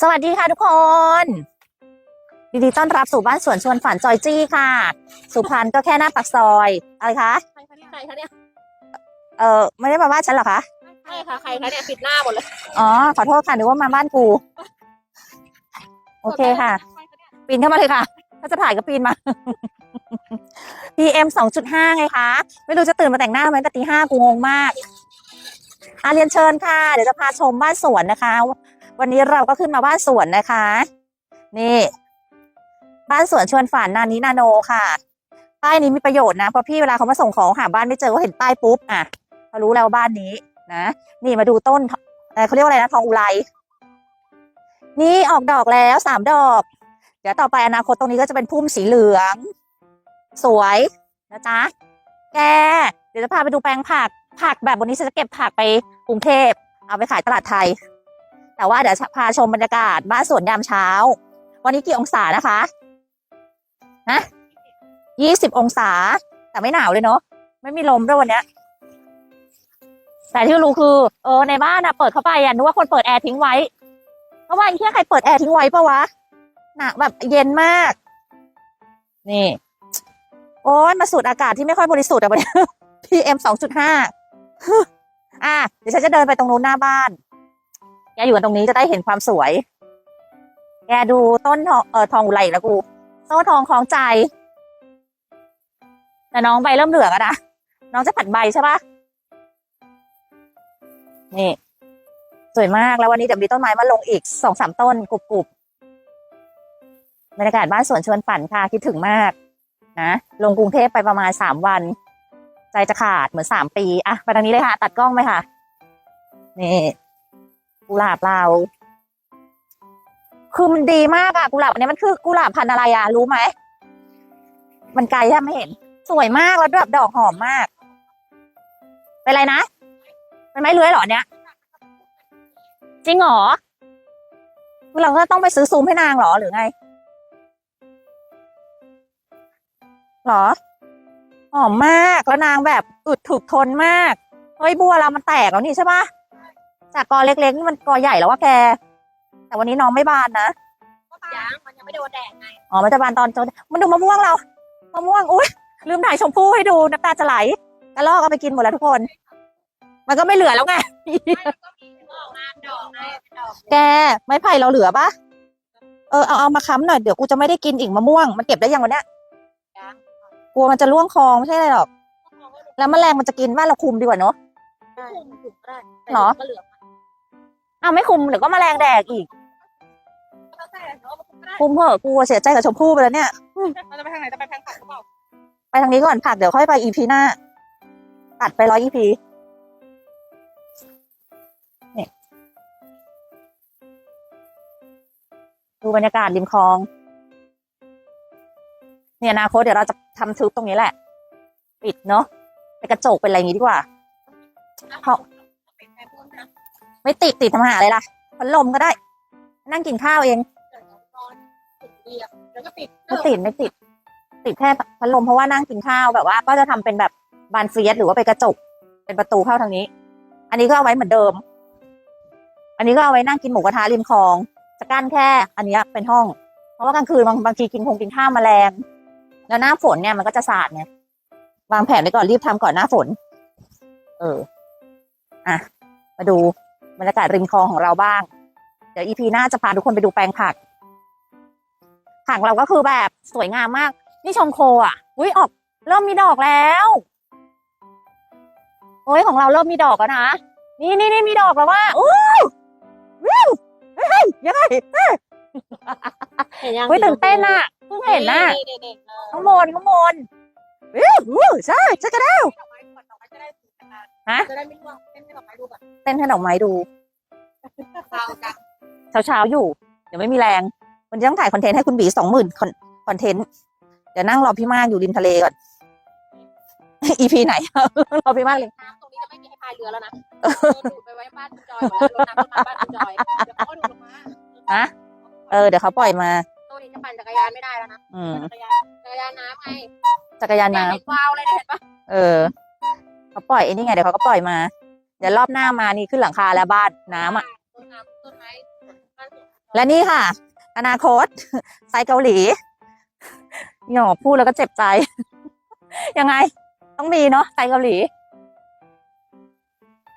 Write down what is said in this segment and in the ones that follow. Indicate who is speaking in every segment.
Speaker 1: สวัสดีค่ะทุกคนยินดีต้อนรับสู่บ้านสวนชวนฝันจอยจี้ค่ะ สุพรรณก็แค่หน้าปากซอยอะไรคะ
Speaker 2: ใครคะเนี่ยใครคะเนี่ย
Speaker 1: เออไม่ได้มาบ้านฉันเหรอคะ
Speaker 2: ใช่ค่ะใครคะเนี่ยปิดหน้าหมดเลย
Speaker 1: อ๋อขอโทษค่ะนึกว่ามาบ้านกูโอเคค่ะ
Speaker 2: ใครคะเนี่ย
Speaker 1: ปีนเข้ามาเลยค่ะ ถ้าจะถ่ายก็ปีนมา PM 2.5ไงคะ ไม่รู้จะตื่นมาแต่งหน้าไหมแต่ตีห้ากูงงมากอาเรียนเชิญค่ะ เดี๋ยวจะพาชมบ้านสวนนะคะ วันนี้เราก็ขึ้นมาบ้านสวนนะคะ นี่ บ้านสวนชวนฝันนานี้นาโนค่ะป้ายนี้มีประโยชน์นะเพราะพี่เวลาเขามาส่งของหาบ้านไม่เจอก็เห็นป้ายปุ๊บอะเขารู้แล้วบ้านนี้นะนี่มาดูต้นเอ่เขาเรียกว่าอะไรนะทองอุไรนี่ออกดอกแล้วสามดอก เดี๋ยวต่อไปอนาคตตรงนี้ก็จะเป็นพุ่มสีเหลือง สวยนะจ๊ะแกเดี๋ยวจะพาไปดูแปลงผักผักแบบวันนี้ฉันจะเก็บผักไปกรุงเทพเอาไปขายตลาดไทย แต่ว่าเดี๋ยวพาชมบรรยากาศบ้านสวนยามเช้า วันนี้กี่องศานะคะนะยี่สิบองศา แต่ไม่หนาวเลยเนาะไม่มีลมด้วยวันเนี้ย แต่ที่รู้คือ เออในบ้านอะเปิดเข้าไปอะนึกว่าคนเปิดแอร์ทิ้งไว้เพราะว่าไอ้เหี้ยใครเปิดแอร์ทิ้งไว้ปะวะหนักแบบเย็นมาก นี่ โอ้ยมาสูดอากาศที่ไม่ค่อยบริสุทธิ์อะวันนี้ PM สองจุดห้าอะเดี๋ยวฉันจะเดินไปตรงนู้นหน้าบ้าน แกอยู่กันตรงนี้จะได้เห็นความสวย แกดูต้นทองเออทองอุไรอีกแล้วกูโซ่ทองคล้องใจ แต่น้องใบเริ่มเหลืองอะนะ น้องจะผัดใบใช่ปะนี่ สวยมากแล้ววันนี้จะมีต้นไม้มาลงอีกสองสามต้นกรุบกรอบรรยากาศบ้านสวนชวนฝันค่ะคิดถึงมาก นะ ลงกรุงเทพไปประมาณสามวัน ใจจะขาดเหมือนสามปีอะไปทางนี้เลยค่ะ ตัดกล้องไหมค่ะ นี่ กุหลาบเราคือมันดีมากอะกุหลาบอันนี้มันคือกุหลาบพันธุ์อะไรอะรู้ไหมมันไกลแทบไม่เห็น สวยมากแล้วแบบดอกหอมมาก เป็นไรนะเป็นไม้เลื้อยหรอเนี้ยจริงหรอเราก็ต้องไปซื้อซูมให้นางหรอหรือไงหรอหอมมากแล้วนางแบบอึดถึกทนมากเฮ้ยบัวเรามันแตกแล้วนี่ใช่ปะ จากกอเล็กๆนี่มันกอใหญ่แล้วว่าแก แต่วันนี้น้องไม่บานนะ
Speaker 2: ยังมันยังไม่โดนแดดไง
Speaker 1: อ๋อมันจะบานตอนโจนมันดูมะม่วงเรามะม่วงอุ้ยลืมถ่ายชมพู่ให้ดูน้ำตาจะไหลกระลอกเอาไปกินหมดแล้วทุกคน มันก็ไม่เหลือแล้วไง
Speaker 2: ก็มีดอกงานดอกไงดอก
Speaker 1: แกไม้ไผ่เราเหลือปะเออเอาเอามาค้ำหน่อยเดี๋ยวกูจะไม่ได้กินอีกมะม่วงมันเก็บได้ยังวันเนี้ยกลัวมันจะร่วงคลองไม่ใช่อะไรหรอก แล้วแมลงมันจะกินว่าเราคุมดีกว่าเนอะ
Speaker 2: ได้ถูกได้
Speaker 1: เหรอ
Speaker 2: ก็เหลื อ
Speaker 1: อ้าวไม่คุมเดี๋ยวก็แมลงแดกอีก
Speaker 2: ก็แต่เนาะมันก็ได้
Speaker 1: คุมเถอะกูเสียใจกับชมพู่ไปแล้วเนี่ย
Speaker 2: เราจะไปทางไหนจะไปทางผักหรือเปล่า
Speaker 1: ไปทางนี้ก่อนผักเดี๋ยวค่อยไปอีพีหน้า ตัดไปร้อยอีพีนี่ดูบรรยากาศริมคลอง เนี่ยอนาคตเดี๋ยวเราจะทำทึบตรงนี้แหละ ปิดเนาะเป็นกระจกเป็นอะไรอย่างงี้ดีกว่าเพราะ ไม่ติดติดทำหาอะไรล่ะพัดลมก็ได้ นั่งกินข้าวเอง
Speaker 2: เดี๋ยวนอนติดเบียร์แล้วก็ปิด
Speaker 1: ไม่ติดไม่ติด ติดแค่พัดลมเพราะว่านั่งกินข้าวแบบว่า ก็จะทำเป็นแบบบานเฟียสหรือว่าเป็นกระจก เป็นประตูเข้าทางนี้ อันนี้ก็เอาไว้เหมือนเดิม อันนี้ก็เอาไว้นั่งกินหมูกระทะริมคลองจะกั้นแค่ อันเนี้ยเป็นห้อง เพราะว่ากลางคืนบางบางทีกินคงกินข้าวแมลงแล้วหน้าฝนเนี่ยมันก็จะสาดไงวางแผนไว้ก่อนรีบทำก่อนหน้าฝน เออ อะ มาดู บรรยากาศริมคลองของเราบ้าง เดี๋ยวอีพีหน้าจะพาทุกคนไปดูแปลงผัก ผักเราก็คือแบบสวยงามมาก นี่ชมโคอะ อุ้ยออก เริ่มมีดอกแล้วโอ้ยของเราเริ่มมีดอกแล้วนะ นี่นี่นี่มีดอกแล้วว่าอู้วิวเฮ้ยยังไงเฮ้ย
Speaker 2: เห็นยัง
Speaker 1: เฮ้ยตื่นเต้นอะเพิ่งเห็นน่ะ
Speaker 2: เด็กๆเออ
Speaker 1: ข้างบนข้างบนวิววิวใช่ใช่กันแล้ว
Speaker 2: ดอกไม้ก่อนดอกไม้จะได้ถูกกัน
Speaker 1: ฮะ
Speaker 2: จะได้ไม่ร่วงเต้นให้ดอกไม้ดูก่อน
Speaker 1: เต้นให้ดอกไม้ดู
Speaker 2: เบาจัง
Speaker 1: เช้าเช้าๆอยู่ เดี๋ยวไม่มีแรงวันนี้ต้องถ่ายคอนเทนต์ให้คุณบีสองหมื่นคอนเทนต์เดี๋ยวนั่งรอพี่มากอยู่ริมทะเลก่อนอีพีไหนรอพี่มากเลย
Speaker 2: น้ำตรงนี้จะไม่มีให้พายเรือแล้วนะโดนดูดไปไว้บ้านคุณจอยหมดแล้วรถน้ำเข้ามาบ้านคุณจอยเดี๋ยวเขาก็ดูดลงมา
Speaker 1: ฮะเออเดี๋ยวเขาปล่อยมา
Speaker 2: ตัวนี้จะปั่นจักรยานไม่ได้แล้วนะ
Speaker 1: อืม
Speaker 2: จักรยานจักรยานน้ำไง
Speaker 1: จักรยานน้
Speaker 2: เห็นวาวเลยเนี่ยเห็นปะำ
Speaker 1: เออเขาปล่อยไอ้นี่ไงเดี๋ยวเขาก็ปล่อยมา เดี๋ยวรอบหน้ามานี่ขึ้นหลังคาแล้วบ้านน้ำอะ
Speaker 2: ต้ นน้ำต้นไม้
Speaker 1: และนี่ค่ะ อนาคตไซต์เกาหลีหยอกพูดแล้วก็เจ็บใจ ยังไง ต้องมีเนาะไซต์เกาหลี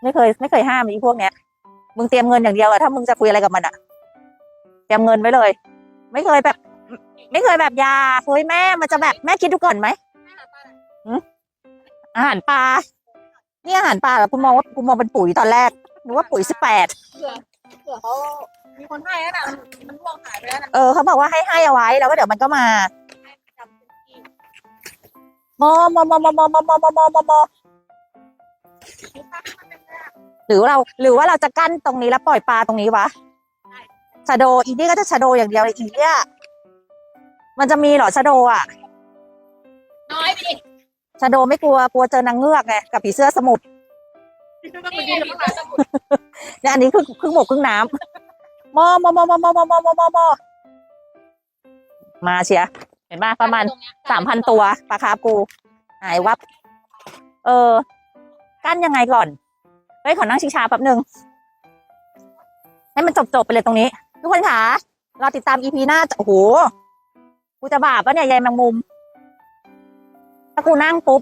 Speaker 1: ไม่เคย ไม่เคยห้ามอีพวกเนี้ยมึงเตรียมเงินอย่างเดียวอะถ้ามึงจะคุยอะไรกับมันอะเตรียมเงินไว้เลย ไม่เคยแบบ ไม่เคยแบบยาเฮ้ยแม่มันจะแบบแม่คิดดูก่อนไหมอาหารปลานี่อาหารปลาเหรอคุณมองว่าคุณมองเป็นปุ๋ยตอนแรกนึกว่าปุ๋ยสิบแปด
Speaker 2: ผื่อเผื่อเขามีคนให้แล้วนะมันมันร่วงหายไปแล้วนะ
Speaker 1: เออเขาบอกว่าให้ให้เอาไว้แล้วก็เดี๋ยวมันก็มา
Speaker 2: ให้จำเป็นที่
Speaker 1: มอมอมอมอมอมอมอมอมอมอมอหรือเราหรือว่าเราจะกั้นตรงนี้แล้วปล่อยปลาตรงนี้วะชาโดอีนี่ก็จะชาโดอย่างเดียวเลยอีเนี่ยมันจะมีเหรอชาโดอะ
Speaker 2: น้อยไปดิ
Speaker 1: ชาโดไม่กลัวกลัวเจอนางเงือกไงกับผีเสื้อสมุทร
Speaker 2: นี่ไงมีหมาสมุทร
Speaker 1: เนี่ยอันนี้คือครึ่งหมกครึ่งน้ำมอมอมอมอมอมอมอมอมอมอมาเชียเห็นป่ะประมาณสามพันตัวปลาคาร์ฟกูหายวับ เออ กั้นยังไงก่อนเฮ้ยขอนั่งชิงชาแป๊บหนึ่งให้มันจบจบๆไปเลยตรงนี้ ทุกคนค่ะรอติดตามอีพีหน้าโอ้โหกูจะบาปปะเนี่ยยายแมงมุม ถ้ากูนั่งปุ๊บ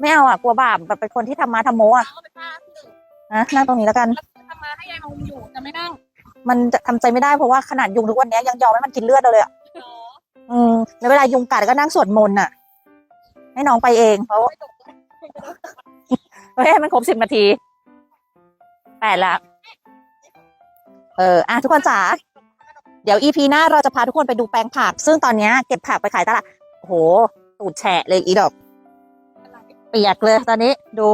Speaker 1: ไม่เอาอะกลัวบาปแบบเป็นคนที่ทำมาทำโมอะ
Speaker 2: เขาเป็นป้าที่หนึ่ง
Speaker 1: นะนั่งตรงนี้แล้วกัน
Speaker 2: แล้วทำมาให้ยายมาอยู่จะไม่นั่ง
Speaker 1: มันจะทำใจไม่ได้เพราะว่าขนาดยุงทุกวันนี้ยังยอมให้มันกินเลือดเราเลยอะ
Speaker 2: หรอ
Speaker 1: อืมแล้วเวลายุงกัดก็นั่งสวดมนต์อะ ให้น้องไปเองเพราะ
Speaker 2: ไม่ตก
Speaker 1: เฮ้ยให้มันครบสิบนาทีแปดละเอออะทุกคนจ๋า เดี๋ยวอีพีหน้าเราจะพาทุกคนไปดูแปลงผัก ซึ่งตอนเนี้ยเก็บผักไปขายตลาดโอ้โห ตูดแฉะเลยอีดอก เปียกเลยตอนนี้ดู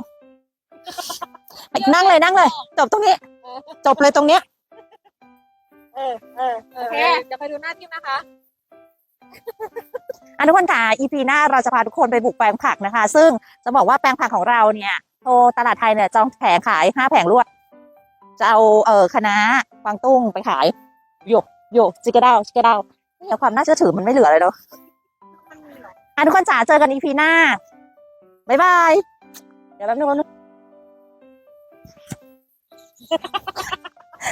Speaker 1: ไปนั่งเลยนั่งเลย จบตรงนี้ จบเลยตรงเนี้ย
Speaker 2: เออเออโอเคจะไปดูหน้าทิมนะคะ
Speaker 1: อันทุกคนค่ะ EP หน้าเราจะพาทุกคนไปบุกแปลงผักนะคะ ซึ่งจะบอกว่าแปลงผักของเราเนี่ยโทรตลาดไทยเนี่ยจองแผงขายห้าแผงรวด จะเอาเออคณะกวางตุ้งไปขายโยกโยกจิกกระเด้าจิกกระเด้าเนี่ยความน่าเชื่อถือมันไม่เหลือเลยเนาะ
Speaker 2: มันมีเหรอ
Speaker 1: อะทุกคนจ๋าเจอกัน EP หน้า บ๊ายบายเดี๋ยวแป๊บนึงแป๊บนึง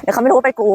Speaker 1: เดี๋ยวเขาไม่รู้ว่าไปนกู